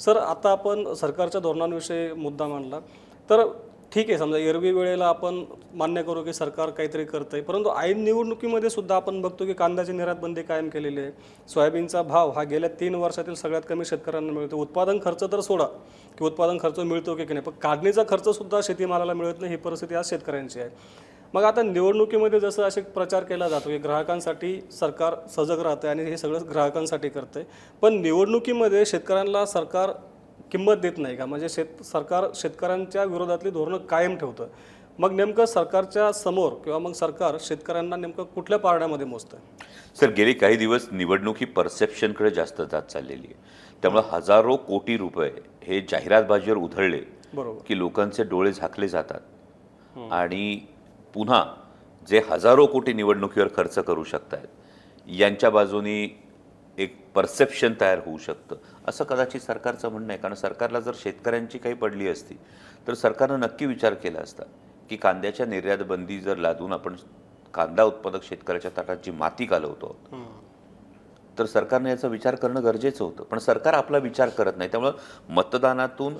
Sir आता आपण सरकारच्या धोरणांविषयी मुद्दा मांडला. तर ठीक आहे समजा एरवी वेळेला आपण मान्य करू की सरकार काहीतरी करतंय परंतु ऐन निवडणुकीमध्ये सुद्धा आपण बघतो की कांद्याची निर्यात बंदी कायम केलेली आहे. सोयाबीनचा भाव हा गेल्या तीन वर्षातील सगळ्यात कमी शेतकऱ्यांना मिळतो. उत्पादन खर्च तर सोडा की उत्पादन खर्च मिळतो की नाही पण काढणीचा खर्चसुद्धा शेतीमालाला मिळत नाही ही परिस्थिती आज शेतकऱ्यांची आहे. मग आता निवडणुकीमध्ये जसं असे प्रचार केला जातो की ग्राहकांसाठी सरकार सजग राहतं आणि हे सगळं ग्राहकांसाठी करतंय. पण निवडणुकीमध्ये शेतकऱ्यांना सरकार किंमत देत नाही का? म्हणजे शेत सरकार शेतकऱ्यांच्या विरोधातली धोरणं कायम ठेवतं. मग नेमकं सरकारच्या समोर किंवा मग सरकार शेतकऱ्यांना नेमकं कुठल्या पारड्यामध्ये मोजतं सर गेली काही दिवस निवडणुकी परसेप्शनकडे जास्त जात चाललेली आहे. त्यामुळे हजारो कोटी रुपये हे जाहिरातबाजीवर उधळले बरोबर. की लोकांचे डोळे झाकले जातात. आणि पुन्हा जे हजारो कोटी निवडणुकीवर खर्च करू शकतात यांच्या बाजूनी एक परसेप्शन तयार होऊ शकतं. असं कदाचित सरकारचं म्हणणं आहे. कारण सरकारला जर शेतकऱ्यांची काही पडली असती तर सरकारनं नक्की विचार केला असता की कांद्याच्या निर्यात बंदी जर लादून आपण कांदा उत्पादक शेतकऱ्याच्या ताटात जी माती घालवतो तर सरकारने याचा विचार करणं गरजेचं होतं. पण सरकार आपला विचार करत नाही. त्यामुळं मतदानातून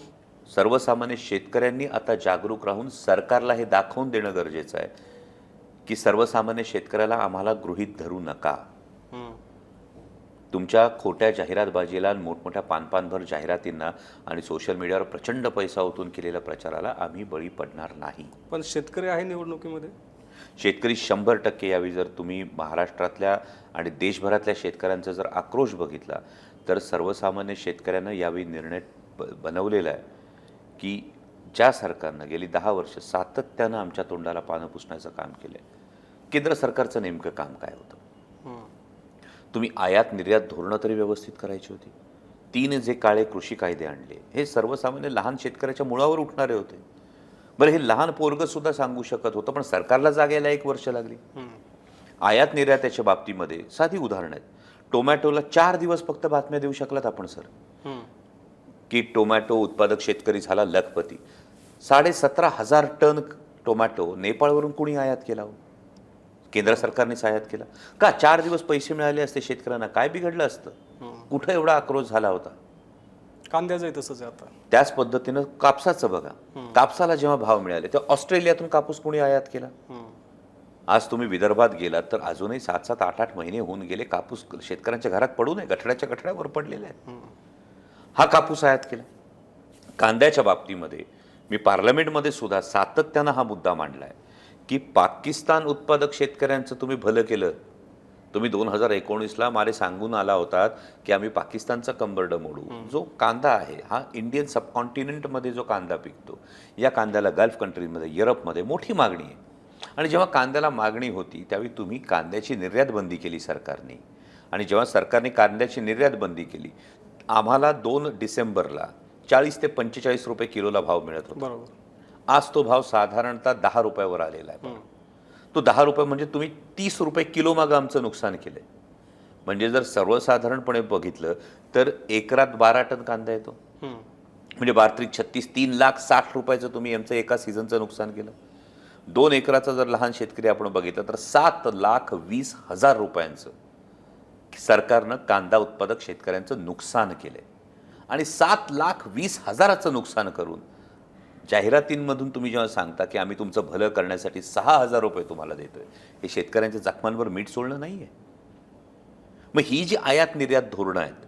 सर्वसामान्य शेतकऱ्यांनी आता जागरूक राहून सरकारला हे दाखवून देणं गरजेचं आहे की सर्वसामान्य शेतकऱ्याला आम्हाला गृहीत धरू नका. तुमच्या खोट्या जाहिरातबाजीला मोठमोठ्या पानपानभर जाहिरातींना आणि सोशल मीडियावर प्रचंड पैसा ओतून केलेल्या प्रचाराला आम्ही बळी पडणार नाही. पण शेतकरी आहे निवडणुकीमध्ये? शेतकरी शंभर टक्के यावी जर तुम्ही महाराष्ट्रातल्या आणि देशभरातल्या शेतकऱ्यांचा जर आक्रोश बघितला तर सर्वसामान्य शेतकऱ्यांना यावेळी निर्णय बनवलेला आहे. की ज्या सरकारनं गेली दहा वर्ष सातत्यानं आमच्या तोंडाला पानं पुसण्याचं काम केलं केंद्र सरकारचं नेमकं काम काय होतं? तुम्ही आयात निर्यात धोरणं तरी व्यवस्थित करायची होती. तीन जे काळे कृषी कायदे आणले हे सर्वसामान्य लहान शेतकऱ्याच्या मुळावर उठणारे होते. बरं हे लहान पोरग सुद्धा सांगू शकत होतं पण सरकारला जागायला एक वर्ष लागली. आयात निर्याताच्या बाबतीमध्ये साधी उदाहरणं आहेत. टोमॅटोला चार दिवस फक्त बातम्या देऊ शकलात आपण सर. की टोमॅटो उत्पादक शेतकरी झाला लखपती. साडे सतरा हजार टन टोमॅटो नेपाळवरून कुणी आयात केला हो? केंद्र सरकारनेच आयात केला. का चार दिवस पैसे मिळाले असते शेतकऱ्यांना? काय बिघडलं असतं? कुठं एवढा आक्रोश झाला होता? कांद्याचंही तसंच आता. त्याच पद्धतीनं कापसाचं बघा. कापसाला जेव्हा भाव मिळाले तेव्हा ऑस्ट्रेलियातून कापूस कोणी आयात केला? आज तुम्ही विदर्भात गेलात तर अजूनही सात सात आठ आठ महिने होऊन गेले. कापूस शेतकऱ्यांच्या घरात पडू नये. गठड्याच्या गठड्यावर पडलेले आहेत. हा कापूस आयात केला. कांद्याच्या बाबतीमध्ये मी पार्लमेंटमध्ये सुद्धा सातत्यानं हा मुद्दा मांडला आहे की पाकिस्तान उत्पादक शेतकऱ्यांचं तुम्ही भलं केलं. तुम्ही दोन हजार एकोणीसला मारे सांगून आला होतात की आम्ही पाकिस्तानचा कंबरड मोडू. जो कांदा आहे हा इंडियन सबकॉन्टिनेंटमध्ये जो कांदा पिकतो या कांद्याला गल्फ कंट्रीमध्ये युरोपमध्ये मोठी मागणी आहे. आणि जेव्हा कांद्याला मागणी होती त्यावेळी तुम्ही कांद्याची निर्यात बंदी केली सरकारने. आणि जेव्हा सरकारने कांद्याची निर्यात बंदी केली आम्हाला दोन डिसेंबरला चाळीस ते पंचेचाळीस रुपये किलोला भाव मिळत होता. बरोबर. आज तो भाव साधारणतः दहा रुपयावर आलेला आहे. तो दहा रुपये म्हणजे तुम्ही तीस रुपये किलो मागं आमचं नुकसान केलंय. म्हणजे जर सर्वसाधारणपणे बघितलं तर एकरात बारा टन कांदा येतो. म्हणजे बारा छत्तीस तीन लाख साठ रुपयाचं तुम्ही आमचं एका सीझनचं नुकसान केलं. दोन एकराचा जर लहान शेतकरी आपण बघितलं तर सात लाख वीस हजार रुपयांचं सरकारनं कांदा उत्पादक शेतकऱ्यांचं नुकसान केलंय. आणि सात लाख वीस हजाराचं नुकसान करून जाहिरातींमधून तुम्ही जेव्हा सांगता की आम्ही तुमचं भलं करण्यासाठी सहा हजार रुपये तुम्हाला देतोय हे शेतकऱ्यांच्या जखमांवर मीठ सोडणं नाही आहे मग ही जी आयात निर्यात धोरणं आहेत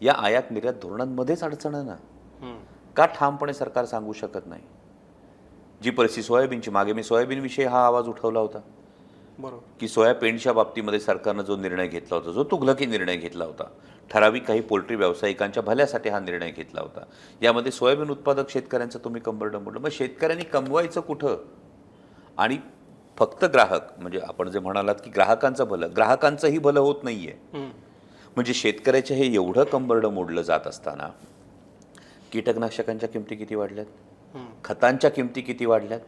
या आयात निर्यात धोरणांमध्येच अडचण आहे ना. का ठामपणे सरकार सांगू शकत नाही? जी परिस्थिती सोयाबीनची मागे मी सोयाबीनविषयी हा आवाज उठवला होता. की सोया पेंडच्या बाबतीमध्ये सरकारनं जो निर्णय घेतला होता जो तुघलकी निर्णय घेतला होता ठराविक काही पोल्ट्री व्यावसायिकांच्या भल्यासाठी हा निर्णय घेतला होता. यामध्ये सोयाबीन उत्पादक शेतकऱ्यांचं तुम्ही कंबरडं मोडलं. मग शेतकऱ्यांनी कमवायचं कुठं? आणि फक्त ग्राहक म्हणजे आपण जे म्हणालात की ग्राहकांचं भलं ग्राहकांचंही भलं होत नाही आहे म्हणजे शेतकऱ्याचे हे एवढं कंबरडं मोडलं जात असताना कीटकनाशकांच्या किमती किती वाढल्यात? खतांच्या किमती किती वाढल्यात?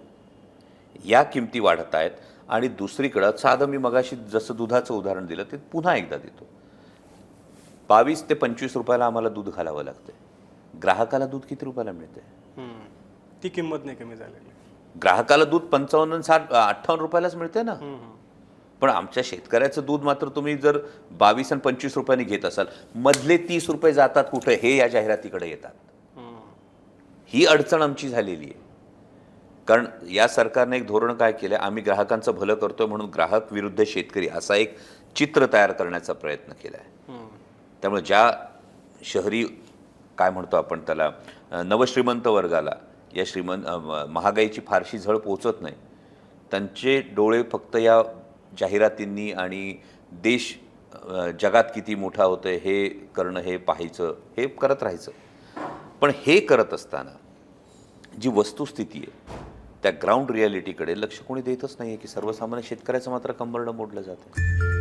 या किमती वाढत आहेत आणि दुसरीकडं साधं मी मगाशी जसं दुधाचं उदाहरण दिलं ते पुन्हा एकदा देतो. बावीस ते पंचवीस रुपयाला आम्हाला दूध घालावं लागतंय. ग्राहकाला दूध किती रुपयाला मिळते ती किंमत नाही कमी झालेली. ग्राहकाला दूध पंचावन्न आणि साठ अठ्ठावन्न रुपयालाच मिळते ना? पण आमच्या शेतकऱ्याचं दूध मात्र तुम्ही जर बावीस आणि पंचवीस रुपयांनी घेत असाल मधले तीस रुपये जातात कुठे? हे या जाहिरातीकडे येतात. ही अडचण आमची झालेली आहे. कारण या सरकारने एक धोरण काय केलं आम्ही ग्राहकांचं भलं करतोय म्हणून ग्राहक विरुद्ध शेतकरी असा एक चित्र तयार करण्याचा प्रयत्न केला आहे त्यामुळे ज्या शहरी काय म्हणतो आपण त्याला नवश्रीमंत वर्गाला या श्रीमंत महागाईची फारशी झळ पोचत नाही त्यांचे डोळे फक्त या जाहिरातींनी आणि देश जगात किती मोठा होतं हे करणं हे पाहायचं हे करत राहायचं. पण हे करत असताना जी वस्तुस्थिती आहे त्या ग्राउंड रियालिटीकडे लक्ष कोणी देतच नाही आहे की सर्वसामान्य शेतकऱ्याचं मात्र कंबरडं मोडलं जातं